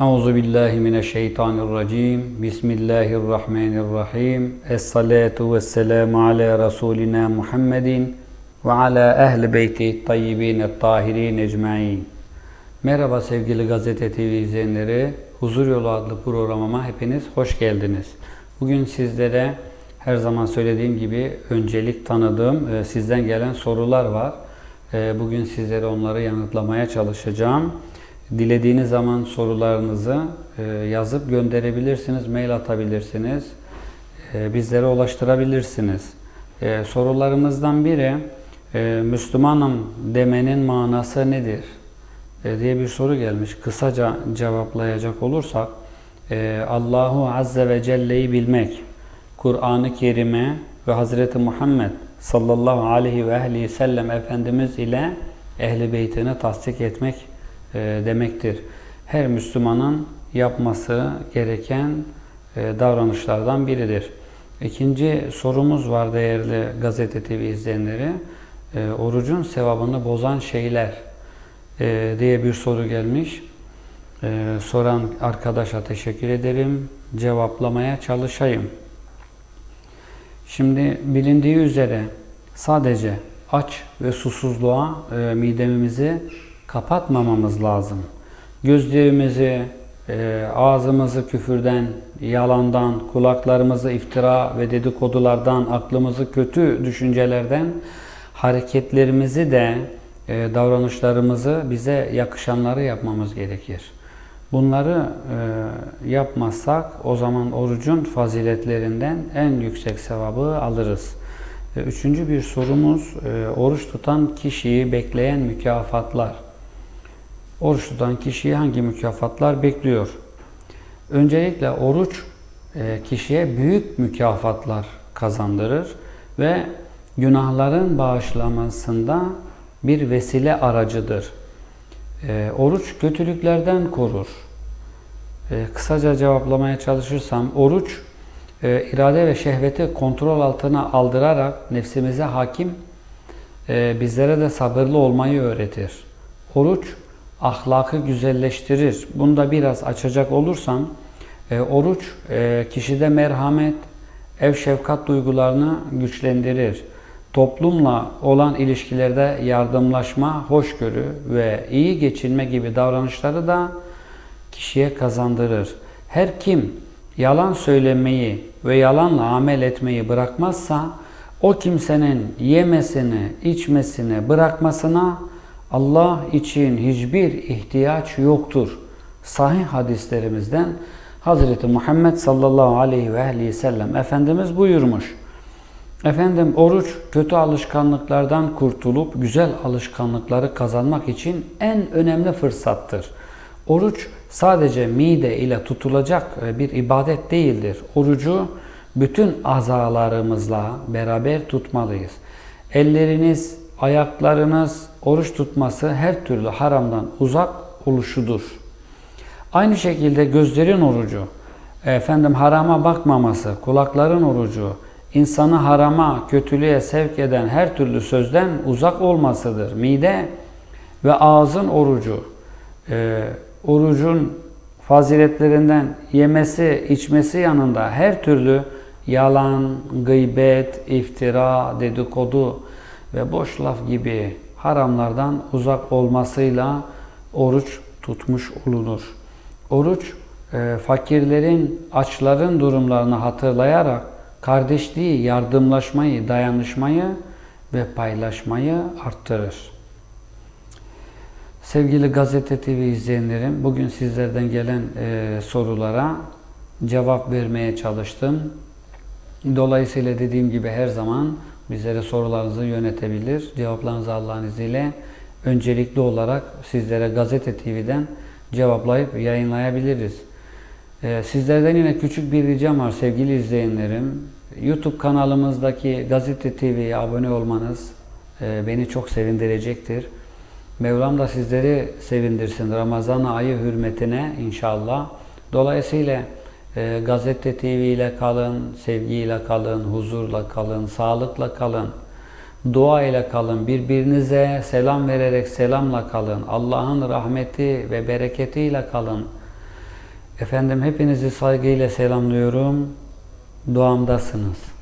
Euzu billahi mineşşeytanirracim. Bismillahirrahmanirrahim. Es-salatu vesselamu ala rasulina Muhammedin ve ala ehli beyti tayyibin tahirin ecmaîn. Merhaba sevgili Gazete TV izleyenleri. Huzur Yolu adlı programıma hepiniz hoş geldiniz. Bugün sizlere her zaman söylediğim gibi öncelik tanıdığım e, sizden gelen sorular var. E, Bugün sizlere onları yanıtlamaya çalışacağım. Dilediğiniz zaman sorularınızı e, yazıp gönderebilirsiniz, mail atabilirsiniz, e, bizlere ulaştırabilirsiniz. E, Sorularımızdan biri, Müslümanım demenin manası nedir? Diye bir soru gelmiş. Kısaca cevaplayacak olursak, Allahu Azze ve Celle'yi bilmek, Kur'an-ı Kerim'e ve Hazreti Muhammed sallallahu aleyhi ve aleyhi sellem Efendimiz ile ehli beytini tasdik etmek demektir. Her Müslümanın yapması gereken e, davranışlardan biridir. İkinci sorumuz var değerli Gazete TV izleyenleri. E, orucun sevabını bozan şeyler e, diye bir soru gelmiş. E, soran arkadaşa teşekkür ederim. Cevaplamaya çalışayım. Şimdi bilindiği üzere sadece aç ve susuzluğa e, midemizi kapatmamamız lazım. Gözlerimizi, e, ağzımızı küfürden, yalandan, kulaklarımızı iftira ve dedikodulardan, aklımızı kötü düşüncelerden, hareketlerimizi de, e, davranışlarımızı bize yakışanları yapmamız gerekir. Bunları e, yapmazsak o zaman orucun faziletlerinden en yüksek sevabı alırız. E, Üçüncü bir sorumuz, oruç tutan kişiyi bekleyen mükafatlar. Oruç tutan kişiyi hangi mükafatlar bekliyor? Öncelikle oruç e, kişiye büyük mükafatlar kazandırır ve günahların bağışlamasında bir vesile aracıdır. E, oruç kötülüklerden korur. E, kısaca cevaplamaya çalışırsam, oruç irade ve şehveti kontrol altına aldırarak nefsimize hakim, bizlere de sabırlı olmayı öğretir. Oruç ahlakı güzelleştirir. Bunu da biraz açacak olursam, e, oruç e, kişide merhamet, ev şefkat duygularını güçlendirir. Toplumla olan ilişkilerde yardımlaşma, hoşgörü ve iyi geçinme gibi davranışları da kişiye kazandırır. Her kim yalan söylemeyi ve yalanla amel etmeyi bırakmazsa o kimsenin yemesini, içmesini bırakmasına Allah için hiçbir ihtiyaç yoktur. Sahih hadislerimizden Hazreti Muhammed sallallahu aleyhi ve aleyhi sellem Efendimiz buyurmuş. Efendim oruç kötü alışkanlıklardan kurtulup güzel alışkanlıkları kazanmak için en önemli fırsattır. Oruç sadece mide ile tutulacak bir ibadet değildir. Orucu bütün azalarımızla beraber tutmalıyız. Elleriniz, ayaklarınız oruç tutması her türlü haramdan uzak oluşudur. Aynı şekilde gözlerin orucu, efendim harama bakmaması, kulakların orucu, insanı harama, kötülüğe sevk eden her türlü sözden uzak olmasıdır. Mide ve ağzın orucu, e, orucun faziletlerinden yemesi, içmesi yanında her türlü yalan, gıybet, iftira, dedikodu ve boş laf gibi haramlardan uzak olmasıyla oruç tutmuş olunur. Oruç e, fakirlerin, açların durumlarını hatırlayarak kardeşliği, yardımlaşmayı, dayanışmayı ve paylaşmayı arttırır. Sevgili Gazete TV izleyenlerim, bugün sizlerden gelen e, sorulara cevap vermeye çalıştım. Dolayısıyla dediğim gibi her zaman bizlere sorularınızı yönetebilir. Cevaplarınızı Allah'ın izniyle öncelikli olarak sizlere Gazete TV'den cevaplayıp yayınlayabiliriz. Ee, sizlerden yine küçük bir ricam var sevgili izleyenlerim. YouTube kanalımızdaki Gazete TV'ye abone olmanız e, beni çok sevindirecektir. Mevlam da sizleri sevindirsin Ramazan ayı hürmetine inşallah. Dolayısıyla e, Gazete TV ile kalın, sevgiyle kalın, huzurla kalın, sağlıkla kalın, dua ile kalın, birbirinize selam vererek selamla kalın, Allah'ın rahmeti ve bereketiyle kalın. Efendim hepinizi saygıyla selamlıyorum. Duamdasınız.